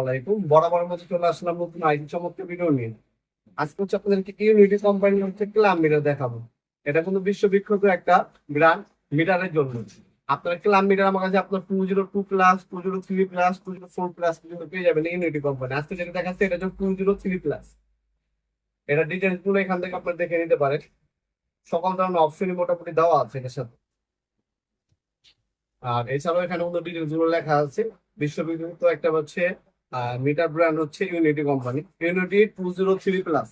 আলাইকুম। বরাবর ইউনিটি হচ্ছে ক্লাম দেখাবো। এটা কিন্তু জন্য। আপনার ক্লাম আমার কাছে আপনার two two plus two zero three plus two zero four plus পেয়ে যাবেন কোম্পানি যেটা দেখাচ্ছে এটা হচ্ছে টু জিরো থ্রি প্লাস এটা এখান থেকে আপনার দেখে নিতে পারেন। সকল ধরনের অপশনই মোটামুটি দেওয়া আছে এটার সাথে। আর এছাড়াও এখানে অন্যগুলো লেখা আছে। বিশ্ববিখ্যাত একটা হচ্ছে মিটার ব্র্যান্ড হচ্ছে Unity company Unity two zero three plus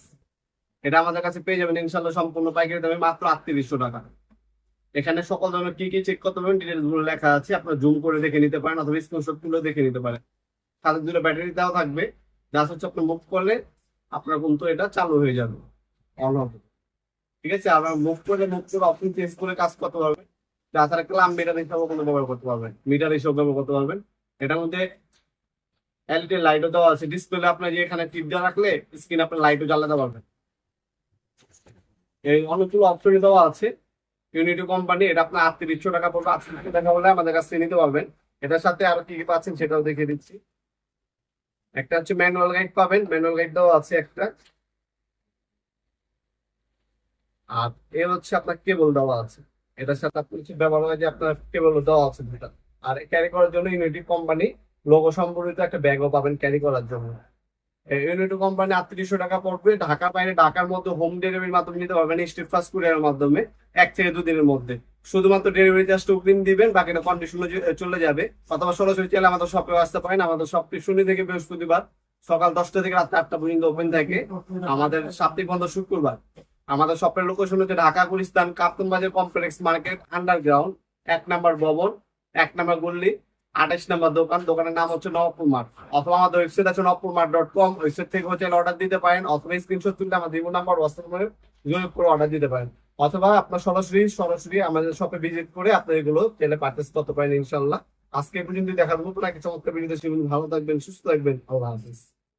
এটা আমাদের কাছে পেয়ে যাবেন ইনশাল্লাহ সম্পূর্ণ পাইকারি দামে মাত্র আটত্রিশশো টাকা। এখানে সকল ধরনের কি কি চেক করতে পারবেন ডিটেলসগুলো লেখা আছে। আপনার জুম করে দেখে নিতে পারেন অথবা স্ক্রিনশট তুলে দেখে নিতে পারেন। তাদের দুটো ব্যাটারি দেওয়া থাকবে। জাস্ট হচ্ছে আপনি মুভ করলে আপনার কিন্তু এটা চালু হয়ে যাবে। অন হবে ঠিক আছে? আপনার মুভ করলে মুভ করে অপশন চেঞ্জ করে কাজ করতে পারবেন। তাছাড়া ক্লাম মিটার হিসাবেও কোনো ব্যবহার করতে পারবেন। মিটার হিসাবে ব্যবহার করতে পারবেন। এটার মধ্যে এলইডি লাইটও দেওয়া আছে। ডিসপ্লে আপনার যে এখানে টিপ দেওয়া রাখলে স্ক্রিন আপনার লাইটও জ্বালাতে পারবেন। এই অনেকগুলো অপশন দেওয়া আছে। ইউনিটি কোম্পানি এটা আপনার আটত্রিশশো টাকা পড়বে। আটত্রিশশো টাকা হলে আমাদের কাছ নিতে পারবেন। এটার সাথে আরও কি কি পাচ্ছেন সেটাও দেখিয়ে দিচ্ছি। একটা হচ্ছে ম্যানুয়াল গাইড পাবেন। ম্যানুয়াল গাইড দেওয়া আছে একটা। আর এর হচ্ছে আপনার কেবল দেওয়া আছে। এটার সাথে আপনি কিছু ব্যবহার হয় যে আপনার কেবল দেওয়া আছে দুটা আর ক্যারি করার জন্য ইউনিটি কোম্পানি লোগো সম্পর্কিত একটা ব্যাগও পাবেন ক্যারি করার জন্য। ইউনিটি কোম্পানি আটত্রিশশো টাকা পড়বে। ঢাকার বাইরে, ঢাকার মধ্যে হোম ডেলিভারির মাধ্যমে নিতে পারবেন স্ট্রিট ফাস্ট কুরিয়ারের মাধ্যমে, এক থেকে দুদিনের মধ্যে। শুধুমাত্র ডেলিভারি চার্জটা অগ্রিম দিবেন, বাকিটা কন্ডিশনে চলে যাবে। অথবা সরাসরি চাইলে আমাদের শপে আসতে পারেন। আমাদের শপটি শনি থেকে বৃহস্পতিবার, সকাল দশটা থেকে রাত আটটা পর্যন্ত ওপেন থাকে। আমাদের সাপ্তাহিক বন্ধ শুক্রবার। আমাদের শপের লোকেশন হচ্ছে Dhaka Gulistan Kaptan Bazar complex market underground এক নাম্বার ভবন, এক নাম্বার গল্লি আঠাশ নাম্বার দোকান, দোকানের নাম হচ্ছে নবপুর মাঠ। অথবা আমাদের ওয়েবসাইট আছে নবপুর মাঠ ডট কম ওয়েবসাইট থেকে হচ্ছে অর্ডার দিতে পারেন, অথবা স্ক্রিনশট তুললে আমাদের ইমো নাম্বার হোয়াটসঅ্যাপ করে যোগাযোগ করে অর্ডার দিতে পারেন। অথবা আপনার সরাসরি সরাসরি আমাদের শপে ভিজিট করে আপনার এগুলো তেলে পারচেস করতে পারেন ইনশাল্লাহ আজকে পর্যন্ত দেখা দেবো নাকি চমৎকার ভিডিও ভালো থাকবেন, সুস্থ থাকবেন, আল্লাহ হাফিজ।